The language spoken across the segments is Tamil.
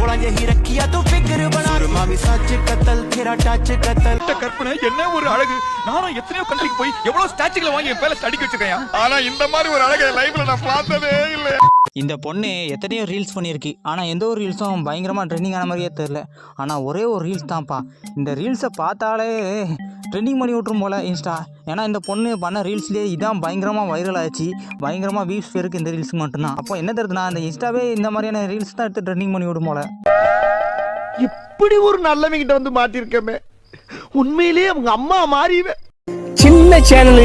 सोलह यही रखिया तो फिक्र बना मामी सच कतल तेरा टच कतल இந்த கற்பனை என்ன ஒரு அழகு நானும் எத்தனையோ கண்ட்ரிக்கு போய் எவ்வளவு ஸ்டாச்சுகளை வாங்கி என் பேல அடிக்க வச்சிருக்கேன் ஆனா இந்த மாதிரி ஒரு அழகை லைஃப்ல நான் பார்த்ததே இல்லை இந்த பொண்ணு எத்தனையோ ரீல்ஸ் பண்ணியிருக்கு. ஆனால் எந்த ஒரு ரீல்ஸும் பயங்கரமாக ட்ரெண்டிங் ஆன மாதிரியே தெரில ஆனால் ஒரே ஒரு ரீல்ஸ் தான்ப்பா. இந்த ரீல்ஸை பார்த்தாலே ட்ரெண்டிங் பண்ணி விட்ரும் போல இன்ஸ்டா ஏன்னா இந்த பொண்ணு பண்ண ரீல்ஸ்லேயே இதான் பயங்கரமாக வைரல் ஆச்சு பயங்கரமாக வியூஸ் பேருக்கு இந்த ரீல்ஸுக்கு மட்டும்தான். அப்போ என்ன தெரியுதுன்னா இந்த இன்ஸ்டாவே இந்த மாதிரியான ரீல்ஸ் தான் எடுத்து ட்ரெண்டிங் பண்ணி விடும் போல. இப்படி ஒரு நல்லவங்கிட்ட வந்து மாட்டிருக்கமே உண்மையிலேயே அவங்க அம்மா மாறிவே. சின்ன சேனல்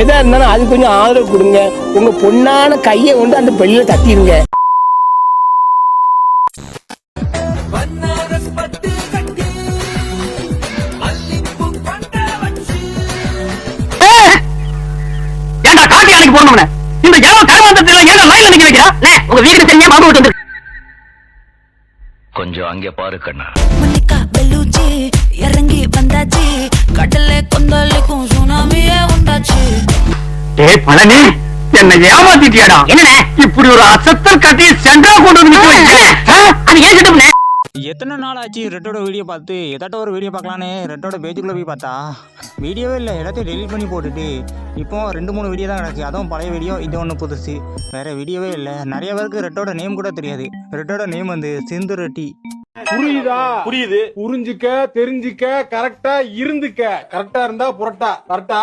எதா இருந்தாலும் அது கொஞ்சம் ஆதரவு கொடுங்க. உங்க பொண்ணான கையை கொண்டு அந்த பெல்லில தட்டிடுங்க. ஏன்டா காட்டி அன்னைக்கு போனவன இந்த ஏவன் கருமாந்தத்துல ஏன்டா லைன்ல நிக்க வைக்கிறா? உங்க வீடு சரியா மாவு விட்டு கொஞ்சம் அங்கே பாரு கண்ணா. மல்லிகா பெல்லூச்சி இறங்கி வந்தாச்சு. கடல்ல கொந்தளிக்கும் சுனாமியே உண்டாச்சு. டேய் பழனி என்ன ஏமாத்திட்டியாடா? என்னண்ணே? இப்படி ஒரு அசத்தல் கட்டி சென்டரா கொண்டு வந்து அது ஏன் கிட்ட எத்தனை நாள் ஆச்சு ரெட்டோட வீடியோ பார்த்து? எதாட்ட ஒரு வீடியோ பார்க்கலான்னு. ரெட்டோட பேஜுக்குள்ளே போய் பார்த்தா வீடியோவே இல்லை. எல்லாத்தையும் டெலிட் பண்ணி போட்டுட்டு இப்போ ரெண்டு மூணு வீடியோ தான் கிடச்சி அதுவும் பழைய வீடியோ இது ஒன்று புதுசு. வேறு வீடியோவே இல்லை. நிறைய பேருக்கு ரெட்டோட நேம் கூட தெரியாது. ரெட்டோட நேம் வந்து சிந்து ரெட்டி. புரியுதா? புரியுது. புரிஞ்சுக்க தெரிஞ்சுக்க கரெக்டா இருந்துக்க. கரெக்டா இருந்தா புரட்டா. கரெக்டா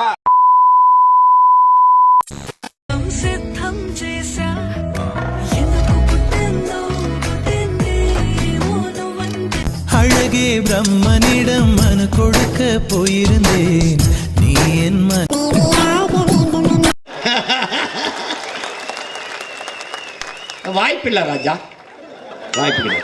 அழகே பிரம்மனிடம் மனு கொடுக்க போயிருந்தேன். நீ என் மன வாய்ப்பில்லை ராஜா. வாய்ப்பில்லை.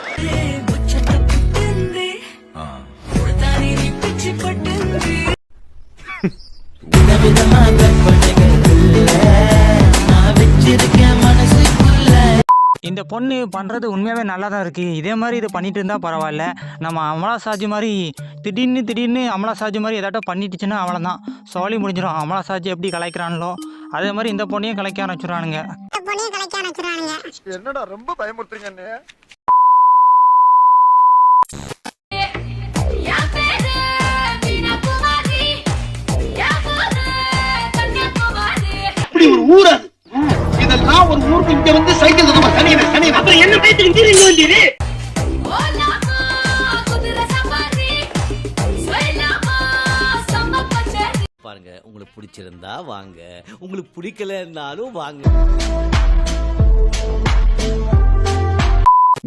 பொண்ணு பண்ணுறது உண்மையாகவே நல்லா தான் இருக்குது இதே மாதிரி இது பண்ணிகிட்டு இருந்தால் பரவாயில்ல. நம்ம அமலா சாஜி மாதிரி திடீர்னு திடீர்னு அமலா சாஜி மாதிரி எதாட்டும் பண்ணிட்டுச்சுன்னா அவ்வளோதான் சோழி முடிஞ்சிடும் அமலா சாஜி எப்படி கலைக்கிறான்லோ அதே மாதிரி இந்த பொண்ணையும் கலைக்க ஆரம்பிச்சுறானுங்க என்னடா ரொம்ப பயமுறுத்துறீங்க இப்படி ஒரு ஊர் நான் ஒரு ஊருக்கு இங்க வந்து சைக்கிள் நம்ம சனியன சனியன அப்புறம் என்ன பேச்சு இங்க இருந்து வந்தீரு? பாருங்க உங்களுக்கு பிடிச்சிருந்தா வாங்க. உங்களுக்கு பிடிக்கலன்னாலும் வாங்க.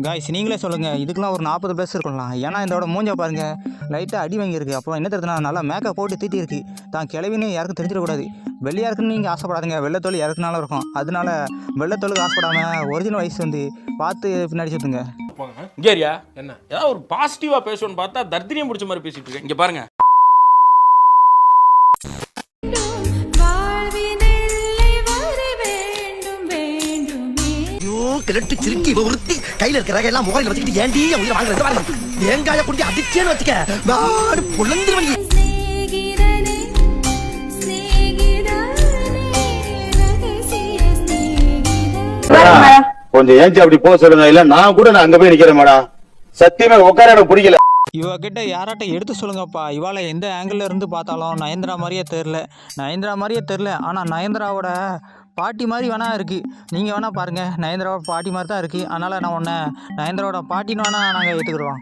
காய்ஸ் நீங்களே சொல்லுங்கள் இதுக்கெலாம் ஒரு நாற்பது ப்ளஸ் இருக்கலாம் ஏன்னா இதோட மூஞ்ச பாருங்கள் லைட்டாக அடி வாங்கியிருக்கு. அப்புறம் என்ன தெரியுதுனா நல்லா மேக்கப் போட்டு தீட்டி இருக்கு தான் கிளவின்னு யாருக்கும் தெரிஞ்சிடக்கூடாது. வெள்ளையாக இருக்குன்னு நீங்கள் ஆசைப்படாதுங்க. வெள்ளத்தோல் இறக்குனாலும் இருக்கும். அதனால வெள்ளத்தோலுக்கு ஆசைப்படாமல் ஒரிஜினல் வயசு வந்து பார்த்து பின்னாடி சுற்றுங்க இங்கேரியா என்ன? ஏதாவது ஒரு பாசிட்டிவாக பேசணும்னு பார்த்தா தர்தினியம் பிடிச்ச மாதிரி பேசிட்டு இருக்கேன் இங்கே பாருங்கள் கிழட்டு சிரிக்கி விவருத்தி கையில இருக்கிற எல்லாம் முகரையில் வச்சுக்கிட்டு ஏண்டி உயிரை வாங்குறது? பாருங்க. தேங்காய குடி அடிச்சேன்னு வச்சுக்க. புலந்துரு வழி கொஞ்சம் ஏஞ்சி அப்படி போக சொல்லுங்க. இல்ல நான் கூட நான் அங்க போய் நிக்கிறேன் மேடம் சத்தியமே உட்கார எனக்கு பிடிக்கல. இவகிட்ட யாராட்ட எடுத்து சொல்லுங்கப்பா. இவாளை எந்த ஆங்கிள் இருந்து பார்த்தாலும் நயன்தரா மாதிரியே தெரில நயன்தரா மாதிரியே தெரில ஆனா நயன்தராவோட பாட்டி மாதிரி வேணா இருக்குது நீங்கள் வேணால் பாருங்கள் நயன்தாராவோட பாட்டி மாதிரி தான் இருக்குது அதனால் நான் ஒன்று நயன்தாராவோட பாட்டின்னு வேணால் நாங்கள் ஏற்றுக்குறோம்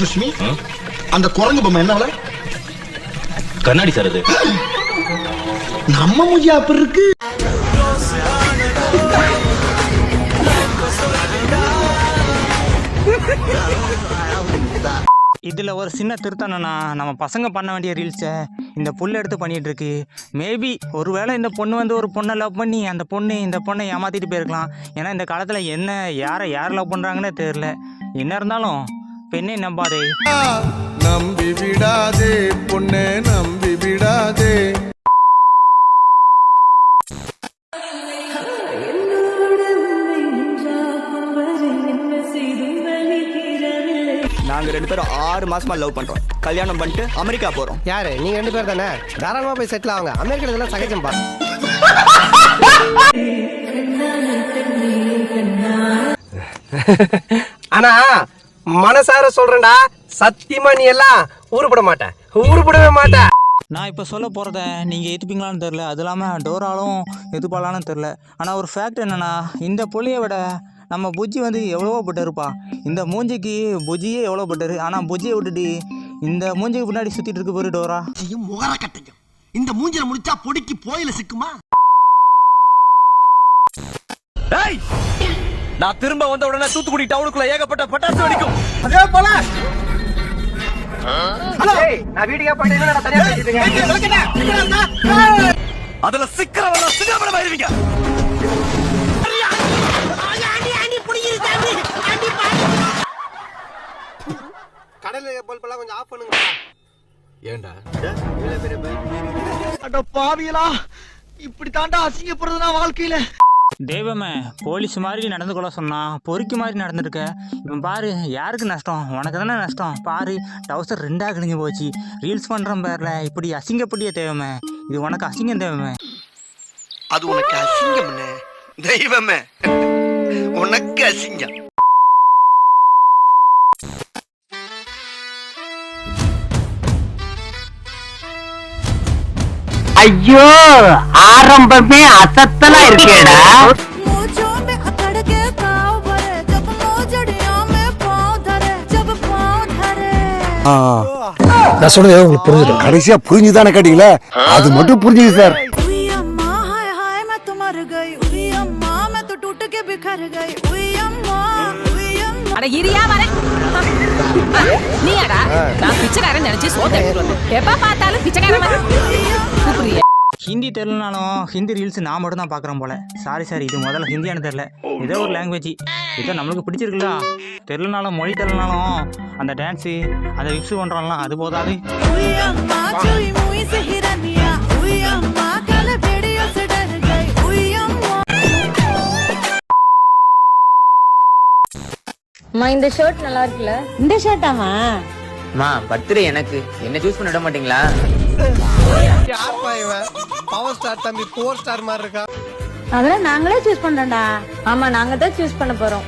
சுஷ்மி அந்த குரங்கு பொம்மை என்ன? கண்ணாடி சார் அது. நம்ம மூஞ்சி அப்படி இருக்கு. இதில் ஒரு சின்ன திருத்தம் என்னன்னா நம்ம பசங்க பண்ண வேண்டிய ரீல்ஸை இந்த புல் எடுத்து பண்ணிகிட்டு இருக்கு. மேபி ஒருவேளை இந்த பொண்ணு வந்து ஒரு பொண்ணை லவ் பண்ணி அந்த பொண்ணு இந்த பொண்ணை ஏமாற்றிட்டு போயிருக்கலாம். ஏன்னா இந்த காலத்தில் என்ன யாரை யார் லவ் பண்ணுறாங்கன்னே தெரில என்ன இருந்தாலும் பெண்ணை நம்பாதே. நம்பி விடாதே பொண்ணே நம்பி விடாதே. நாங்க ரெண்டு பேரும் ஆறு மாசமா லவ் பண்றோம். கல்யாணம் பண்ணிட்டு அமெரிக்கா போறோம். யாரு? நீங்க ரெண்டு பேர் தானே? தாராளமா போய் செட்டில் ஆகுங்க அமெரிக்கா இதெல்லாம் சகஜம்பா ஆனா மனசார சொல்றேன்டா. சத்தியமா நீ எல்லாம் உருப்பட மாட்ட. உருப்படவே மாட்ட. நான் இப்போ சொல்ல போகிறத நீங்கள் ஏற்றுப்பீங்களான்னு தெரில அது இல்லாமல் டோராலும் எதுப்பாலான்னு தெரில ஆனால் ஒரு ஃபேக்ட் என்னென்னா இந்த புள்ளைய விட நம்ம புஜ்ஜி வந்து எவ்வளவோ பெட்டருப்பா. இந்த மூஞ்சிக்கு புஜ்ஜியே எவ்வளோ பெட்டரு. ஆனால் புஜ்ஜியை விட்டுட்டு இந்த மூஞ்சிக்கு பின்னாடி சுற்றிட்டு இருக்கு பாரு டோரா. முகர கட்டையும் இந்த மூஞ்சில முடிச்சா பொடிக்கு போயில சிக்குமா? நான் திரும்ப வந்த உடனே தூத்துக்குடி டவுனுக்குள்ள ஏகப்பட்ட பட்டாசு வெடிக்கும். அதே போல. அதுல சிக்கிறவங்க சின்னப்படம் ஆயிருவீங்க கடல் பல்பெல்லாம் கொஞ்சம் ஆஃப் பண்ணுங்க. அட பாவியலா இப்படி தாண்டா அசிங்கப்படுறதுனா வாழ்க்கையில. தெய்வமே போலீஸ் மாதிரி நடந்து கொள்ள சொன்னான் பொறுக்கி மாதிரி நடந்துருக்க. இவன் பாரு யாருக்கு நஷ்டம்? உனக்கு தானே நஷ்டம். பாரு டவுசர் ரெண்டாக கிழிஞ்சு போச்சு. ரீல்ஸ் பண்ணுற பேரில் இப்படி அசிங்கப்படிய தேவமே இது உனக்கு அசிங்கம் தேவமே அது உனக்கு அசிங்கம் தெய்வமே. உனக்கு அசிங்கம். ஐயோ ஆரம்பமே அசத்தலா இருக்கேடா मोजों में अकड़ के पाँव भरे जब मोजड़ियों में पाँव धरे जब पाँव धरे நான் சொல்றது உங்களுக்கு புரிஞ்சுது கடைசியா புரிஞ்சுதானே கேட்டீங்களா அது மட்டும் புரிஞ்சுது சார் उई अम्मा हाय हाय मैं तो मर गई उई अम्मा मैं तो टूट के बिखर गई அட இரியா வர. நீயாடா நான் பிச்சைக்காரன் நினைச்சு சோத்த எடுத்துட்டு வந்தேன். எப்ப பார்த்தாலும் பிச்சைக்காரன் கூப்பிடுறிய. ஹிந்தி தெரிலனாலும் ஹிந்தி ரீல்ஸ் நான் மட்டும் தான் பார்க்குறேன் போல. சாரி சார் இது முதல்ல ஹிந்தியானு தெரில ஏதோ ஒரு லாங்குவேஜ் ஏதோ நம்மளுக்கு பிடிச்சிருக்குல்ல. தெரிலனாலும் மொழி தெரிலனாலும் அந்த டான்ஸு அந்த விப்ஸ் பண்ணுறோம்லாம் அது போதாது. அம்மா இந்த ஷர்ட் நல்லா இருக்குல்ல? இந்த ஷர்ட்டாமா மா பர்த்டே எனக்கு. என்ன சூஸ் பண்ண விட மாட்டீங்களா? யார்ப்பா இவன்? பவர் ஸ்டார் தம்பி போர் ஸ்டார் மாதிரி இருக்கா? அதெல்லாம் நாங்களே சூஸ் பண்றோம்டா. ஆமா நாங்க தான் சூஸ் பண்ண போறோம்.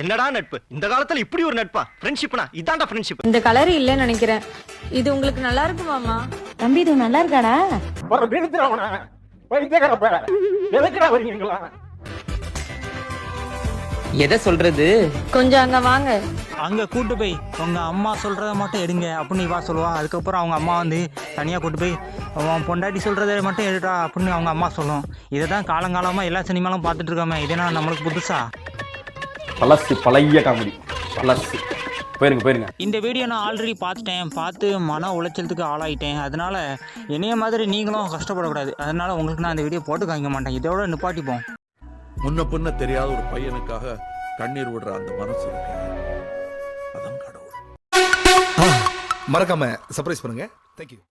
என்னடா நட்பு? இந்த காலத்துல இப்படி ஒரு நட்பா? ஃப்ரெண்ட்ஷிப்னா இதான்டா ஃப்ரெண்ட்ஷிப் இந்த கலர் இல்லைன்னு நினைக்கிறேன். இது உங்களுக்கு நல்லா இருக்குமாமா தம்பி இது நல்லா இருக்காடா? எதை சொல்கிறது கொஞ்சம் அங்க வாங்க. அங்கே கூட்டு போய் உங்கள் அம்மா சொல்கிறத மட்டும் எடுங்க. அப்படின்னு இவா சொல்லுவா. அதுக்கப்புறம் அவங்க அம்மா வந்து தனியாக கூட்டு போய் அவன் பொண்டாட்டி சொல்கிறத மட்டும் எடுடா அப்படின்னு அவங்க அம்மா சொல்லும். இதை தான் காலங்காலமாக எல்லா சினிமாலும் பார்த்துட்டு இருக்காம. இதே நம்மளுக்கு புதுசா? பழசு பழைய காமெடி. பழசு. போயிருங்க போயிருங்க. இந்த வீடியோ நான் ஆல்ரெடி பார்த்துட்டேன் பார்த்து மன உளைச்சலுக்கு ஆளாயிட்டேன். அதனால என்னைய மாதிரி நீங்களும் கஷ்டப்படக்கூடாது. அதனால உங்களுக்கு நான் இந்த வீடியோ போட்டு காமிக்க மாட்டேன். இதோட நிப்பாட்டிப்போம். முன்ன பின்ன தெரியாத ஒரு பையனுக்காக கண்ணீர் விடுற அந்த மனசு இருக்கு. அதான் கடவுள். மறக்காம சர்ப்ரைஸ் பண்ணுங்க. தேங்க்யூ